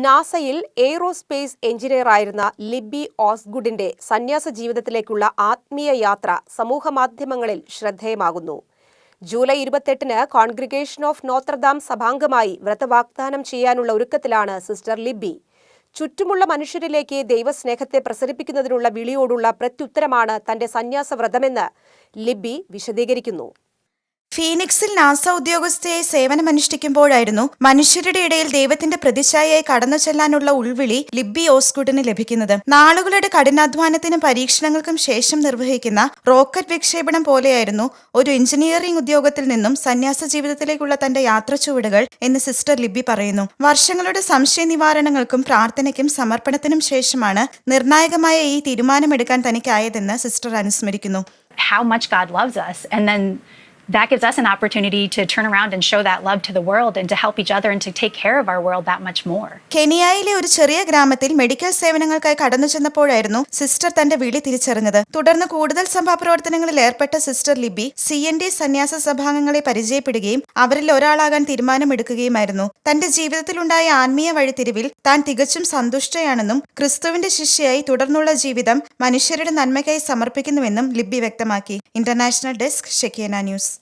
നാസയിൽ aerospace എഞ്ചിനീയറായിരുന്ന Libi ഓസ്ഗുഡിന്റെ സന്യാസ ജീവിതത്തിലേക്കുള്ള ആത്മീയ യാത്ര സമൂഹമാധ്യമങ്ങളിൽ ശ്രദ്ധേയമാകുന്നു. ജൂലൈ ഇരുപത്തെട്ടിന് കോൺഗ്രിഗേഷൻ ഓഫ് നോത്രദാം സഭാംഗമായി വ്രതവാഗ്ദാനം ചെയ്യാനുള്ള ഒരുക്കത്തിലാണ് സിസ്റ്റർ ലിബി. ചുറ്റുമുള്ള മനുഷ്യരിലേക്ക് ദൈവസ്നേഹത്തെ പ്രസരിപ്പിക്കുന്നതിനുള്ള വിളിയോടുള്ള പ്രത്യുത്തരമാണ് തന്റെ സന്യാസ വ്രതമെന്ന് ലിബി വിശദീകരിക്കുന്നു. ഫീനിക്സിൽ നാസ ഉദ്യോഗസ്ഥയായി സേവനമനുഷ്ഠിക്കുമ്പോഴായിരുന്നു മനുഷ്യരുടെ ഇടയിൽ ദൈവത്തിന്റെ പ്രതിച്ഛായയായി കടന്നു ചെല്ലാനുള്ള ഉൾവിളി ലിബി ഓസ്കുഡിന് ലഭിക്കുന്നത് നാളുകളുടെ കഠിനാധ്വാനത്തിനും പരീക്ഷണങ്ങൾക്കും ശേഷം നിർവഹിക്കുന്ന റോക്കറ്റ് വിക്ഷേപണം പോലെയായിരുന്നു ഒരു എഞ്ചിനീയറിംഗ് ഉദ്യോഗത്തിൽ നിന്നും സന്യാസ ജീവിതത്തിലേക്കുള്ള തന്റെ യാത്ര ചുവടുകൾ എന്ന് സിസ്റ്റർ ലിബി പറയുന്നു വർഷങ്ങളുടെ സംശയ നിവാരണങ്ങൾക്കും പ്രാർത്ഥനയ്ക്കും സമർപ്പണത്തിനും ശേഷമാണ് നിർണായകമായ ഈ തീരുമാനമെടുക്കാൻ തനിക്കായതെന്ന് സിസ്റ്റർ അനുസ്മരിക്കുന്നു how much God loves us. And then that gives us an opportunity to turn around and show that love to the world and to help each other and to take care of our world that much more. കെനിയയിലെ ഒരു ചെറിയ ഗ്രാമത്തിൽ medical സേവനങ്ങൾക്കായി കടന്നു ചെന്നപ്പോഴായിരുന്നു sister തന്റെ വിളി തിരിച്ചറിഞ്ഞത്. തുടർന്ന് കൂടുതൽ സഭാപ്രവർത്തനങ്ങളിൽ ഏർപ്പെട്ട sister Libi C N D സന്യാസ സഭാംഗങ്ങളെ പരിചയപ്പെടുകയും അവരിൽ ഒരാളാകാൻ തീരുമാനമെടുക്കുകയുമായിരുന്നു. തന്റെ ജീവിതത്തിലുണ്ടായ ആത്മീയ വഴിത്തിരിവിൽ താൻ തികച്ചും സന്തുഷ്ടയാണെന്നും ക്രിസ്തുവിന്റെ ശിഷ്യയായി തുടർന്നുള്ള ജീവിതം മനുഷ്യരുടെ നന്മയ്ക്കായി സമർപ്പിക്കുന്നുവെന്നും ലിബി വ്യക്തമാക്കി. International desk Shekinah news.